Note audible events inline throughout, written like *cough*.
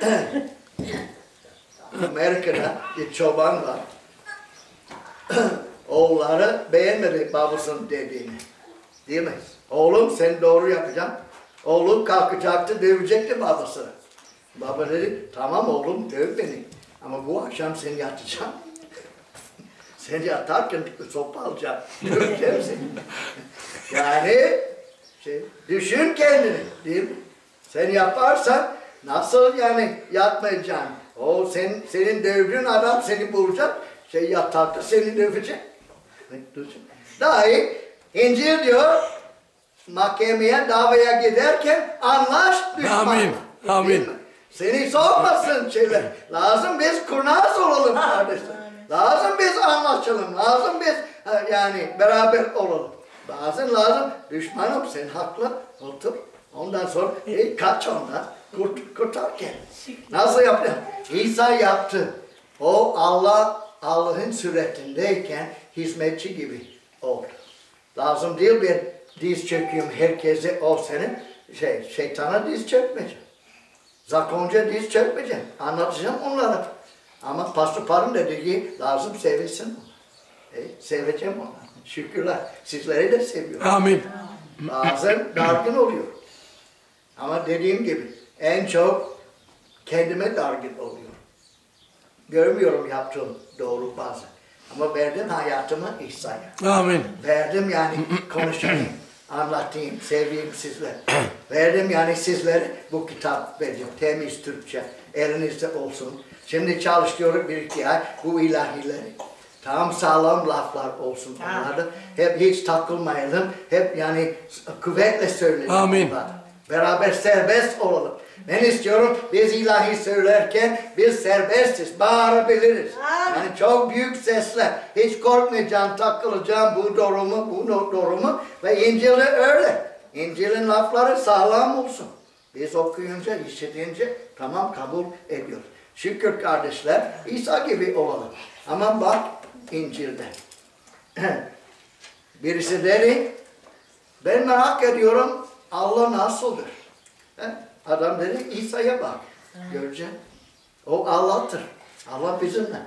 *coughs* Amerika'da bir çoban var. *coughs* Oğulları beğenmedi babasının dediğini. Değil mi? Oğlum sen doğru yapacaksın. Oğlum kalkacaktı, dövecekti babasını. Baba dedi, tamam oğlum döv beni. Ama bu akşam sen yatacaksın. *laughs* sen yatarken sopa alacaksın. *laughs* Döveceğim seni. yani şey, düşün kendini, değil mi? Sen yaparsan nasıl yani yatmayacaksın? O sen, senin dövdüğün adam seni bulacak, şey yatakta seni dövecek. Dahi İncil diyor, mahkemeye davaya giderken anlaş düşmanla. Amin, amin. Seni sormasın şeyler. Lazım biz kurnaz olalım kardeşler. Lazım biz anlaşalım. Lazım biz yani beraber olalım. Bazen lazım düşmanım sen haklı otur. Ondan sonra e, kaç ondan. Kurt, kurtar kendini. Nasıl yaptı? İsa yaptı. O Allah Allah'ın suretindeyken hizmetçi gibi oldu. Lazım değil bir diz çöküyorum herkese o senin şey şeytana diz çökmeyeceğim. Zakonca diz çökmeyeceğim. Anlatacağım onlara. Ama Pastor Parın dediği lazım sevesin onu. E, seveceğim onu. Şükürler. Sizleri de seviyorum. Amin. Bazen dargın oluyor. Ama dediğim gibi en çok kendime dargın oluyor. Görmüyorum yaptığım doğru bazen. Ama verdim hayatımı İsa'ya. Amin. Verdim yani konuşayım, *clears throat* anlatayım, seveyim sizler. *clears throat* Verdim yani sizlere bu kitap veriyorum. Temiz Türkçe, elinizde olsun. Şimdi çalışıyorum bir iki ay bu ilahileri. Tam sağlam laflar olsun onlarda. Hep hiç takılmayalım. Hep yani kuvvetle söyleyelim. Amin. bunlar. Beraber serbest olalım. Ben istiyorum biz ilahi söylerken biz serbestiz, bağırabiliriz. Yani çok büyük sesle, hiç korkmayacağım, takılacağım bu doğru mu, bu doğru mu? Ve İncil'de öyle. İncil'in lafları sağlam olsun. Biz okuyunca, işitince tamam kabul ediyoruz. Şükür kardeşler, İsa gibi olalım. Ama bak İncil'de. *clears throat* Birisi dedi, ben merak ediyorum Allah nasıldır? Adam dedi İsa'ya bak. Göreceksin. O Allah'tır. Allah bizimle.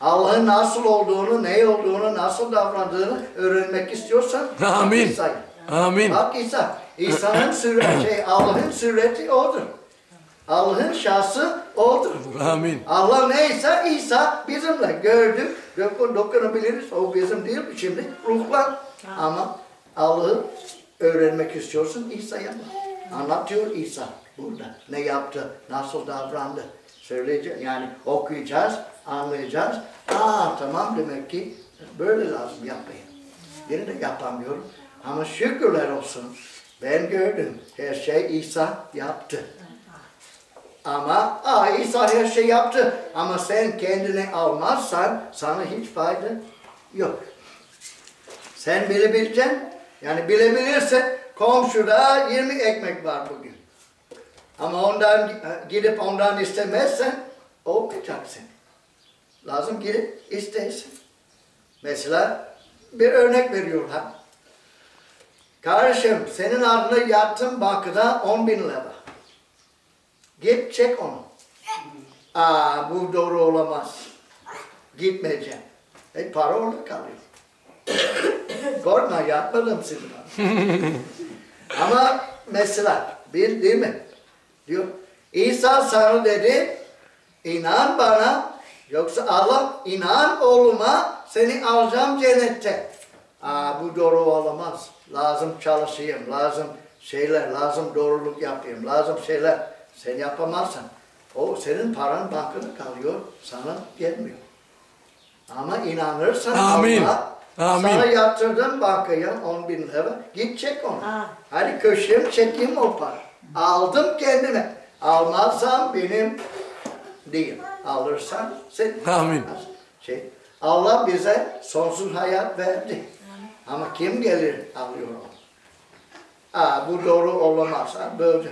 Allah'ın nasıl olduğunu, ne olduğunu, nasıl davrandığını öğrenmek istiyorsan Amin. İsa'ya. Amin. Bak İsa. İsa'nın *clears throat* sureti, şey, Allah'ın sureti odur. Allah'ın şahsı odur. Amin. Allah neyse İsa bizimle gördük, dokun, dokunabiliriz. O bizim değil mi şimdi? Ruhlar. Ama Allah'ı öğrenmek istiyorsun İsa'ya bak. Anlatıyor İsa burada. Ne yaptı, nasıl davrandı. Söyleyeceğiz, yani okuyacağız, anlayacağız. Aa tamam demek ki böyle lazım yapmayın. Yine de yapamıyorum. Ama şükürler olsun. Ben gördüm. Her şey İsa yaptı. Ama aa, İsa her şey yaptı. Ama sen kendini almazsan sana hiç fayda yok. Sen bilebileceksin. Yani bilebilirsen komşuda 20 ekmek var bugün. Ama ondan gidip ondan istemezsen olmayacak seni. Lazım gidip istesin. Mesela bir örnek veriyorum ha. Kardeşim senin adına yattım bankada 10 bin lira. Git çek onu. Aa bu doğru olamaz. Gitmeyeceğim. E para orada kalıyor. Korkma yapmadım sizin *laughs* Ama mesela bir değil mi? Diyor İsa sana dedi inan bana yoksa Allah inan oğluma seni alacağım cennette. Aa bu doğru olamaz. Lazım çalışayım, lazım şeyler, lazım doğruluk yapayım, lazım şeyler. Sen yapamazsan o senin paran bankada kalıyor, sana gelmiyor. Ama inanırsan Amin. Allah Amin. sana yatırdın bankaya 10 bin lira, git çek onu. Ha. Hadi köşem çekeyim o para. Aldım kendime. Almazsam benim değil. Alırsan sen. Amin. Şey, Allah bize sonsuz hayat verdi. Ama kim gelir alıyor onu? Aa, bu doğru olamaz. Böyle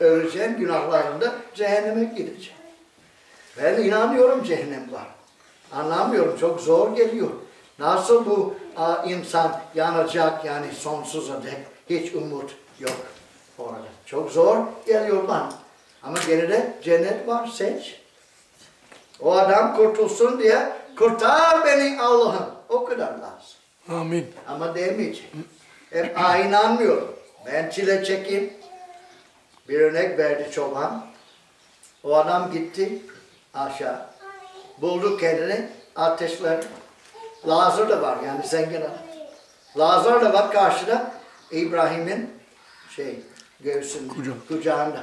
öleceksin günahlarında cehenneme gideceksin. Ben inanıyorum cehennem var. Anlamıyorum çok zor geliyor. Nasıl bu aa, insan yanacak yani sonsuza dek hiç umut yok orada. Çok zor geliyor bana. Ama gene de cennet var seç. O adam kurtulsun diye kurtar beni Allah'ım. O kadar lazım. Amin. Ama demeyecek. Hep "Aa, inanmıyorum. Ben çile çekeyim. Bir örnek verdi çoban. O adam gitti aşağı. Buldu kendini ateşler. Lazır da var yani zengin adam. Lazır da bak karşıda İbrahim'in şey göğsünde, Kucağı. kucağında.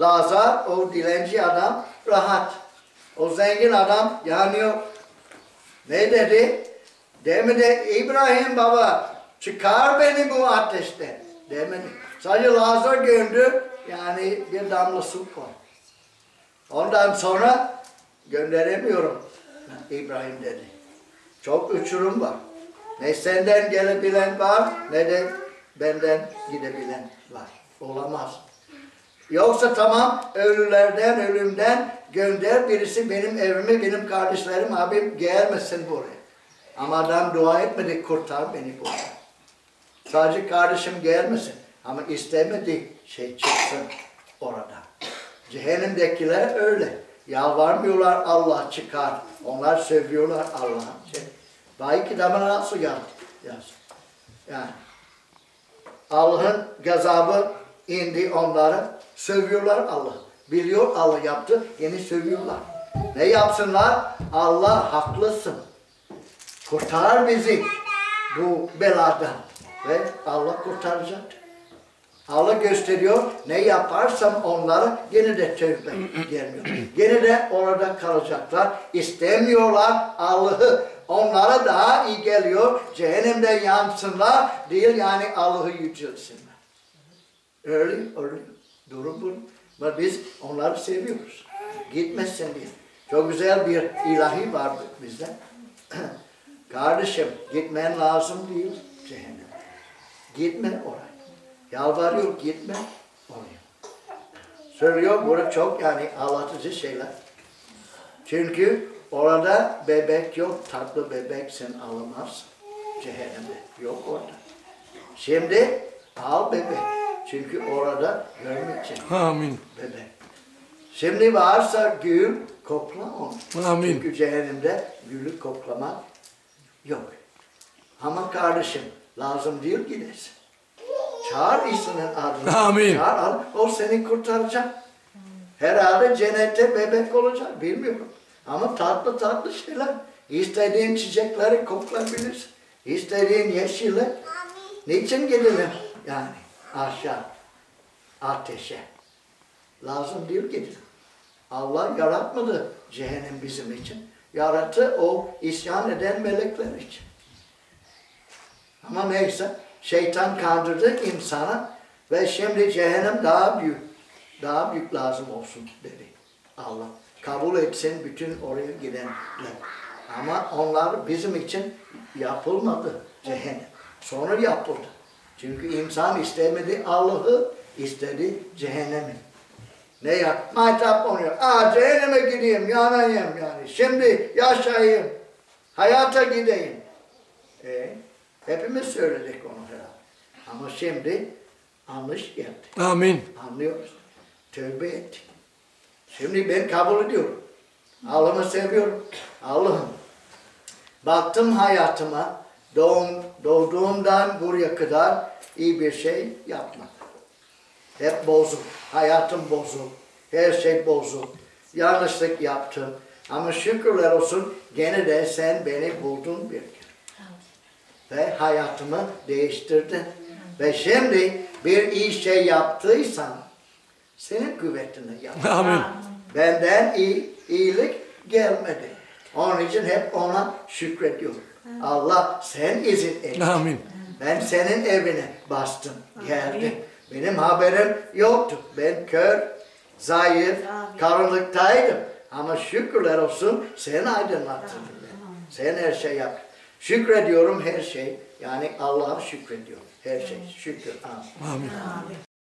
Lazar o dilenci adam rahat. O zengin adam yanıyor. Ne dedi? Demedi İbrahim baba çıkar beni bu ateşten. Demedi. Sadece Lazar göndü yani bir damla su koy. Ondan sonra gönderemiyorum İbrahim dedi. Çok uçurum var. Ne senden gelebilen var ne de benden gidebilen var. Olamaz. Yoksa tamam ölülerden, ölümden gönder birisi benim evime, benim kardeşlerim, abim gelmesin buraya. Ama adam dua etmedi, kurtar beni buradan. Sadece kardeşim gelmesin. Ama istemedi şey çıksın orada. Cehennemdekiler öyle. Yalvarmıyorlar Allah çıkar. Onlar sövüyorlar Allah'a. Şey, belki de bana nasıl yaz. Yani Allah'ın gazabı indi onlara. Sövüyorlar Allah. Biliyor Allah yaptı. Yine sövüyorlar. Ne yapsınlar? Allah haklısın. Kurtar bizi bu beladan. Ve Allah kurtaracak. Allah gösteriyor. Ne yaparsam onlara gene de tövbe gelmiyor. Gene de orada kalacaklar. İstemiyorlar Allah'ı. Onlara daha iyi geliyor. Cehennemde yansınlar değil yani Allah'ı yücelsinler. Öyle, öyle. Durum bu. Ama biz onları seviyoruz. Gitmesin diye. Çok güzel bir ilahi var bizde. *clears throat* Kardeşim gitmen lazım değil cehenneme. Gitme oraya. Yalvarıyor gitme oraya. Söylüyor burada çok yani ağlatıcı şeyler. Çünkü orada bebek yok, tatlı bebek sen alamazsın. Cehennemde yok orada. Şimdi al bebek. Çünkü orada görmeyeceksin Amin. bebek. Şimdi varsa gül, kokla onu. Amin. Çünkü cehennemde gülü koklamak yok. Ama kardeşim lazım değil gidesin. Çağır İsa'nın adını. Amin. Çağır, al, o seni kurtaracak. Herhalde cennette bebek olacak bilmiyorum. Ama tatlı tatlı şeyler. İstediğin çiçekleri koklayabilirsin. İstediğin yeşili. Niçin gidelim yani aşağı ateşe? Lazım değil gidelim. Allah yaratmadı cehennem bizim için. Yarattı o isyan eden melekler için. Ama neyse şeytan kandırdı insana ve şimdi cehennem daha büyük, daha büyük lazım olsun dedi Allah. Kabul etsin bütün oraya gidenler. Ama onlar bizim için yapılmadı cehennem. Sonra yapıldı. Çünkü insan istemedi Allah'ı, istedi cehennemi. Ne yap? Maytap oluyor. Aa cehenneme gideyim, yanayım yani. Şimdi yaşayayım. Hayata gideyim. E, hepimiz söyledik onu herhalde. Ama şimdi anlayış geldi. Amin. Anlıyoruz. Tövbe ettik. Şimdi ben kabul ediyorum. Allah'ımı seviyorum. Allah'ım. Baktım hayatıma. Doğum, doğduğumdan buraya kadar iyi bir şey yapmadım. Hep bozuk. Hayatım bozuk. Her şey bozuk. Yanlışlık yaptım. Ama şükürler olsun gene de sen beni buldun bir gün. Ve hayatımı değiştirdin. Ve şimdi bir iyi şey yaptıysan senin kuvvetini yap. Amin. Benden iyi, iyilik gelmedi. Onun için hep ona şükrediyorum. Allah sen izin et. Amin. Ben senin evine bastım, geldim. Benim haberim yoktu. Ben kör, zayıf, karanlıktaydım. Ama şükürler olsun sen aydınlattın beni. Sen her şey yap. Şükrediyorum her şey. Yani Allah'a şükrediyorum. Her şey. Şükür. Amin. Amin.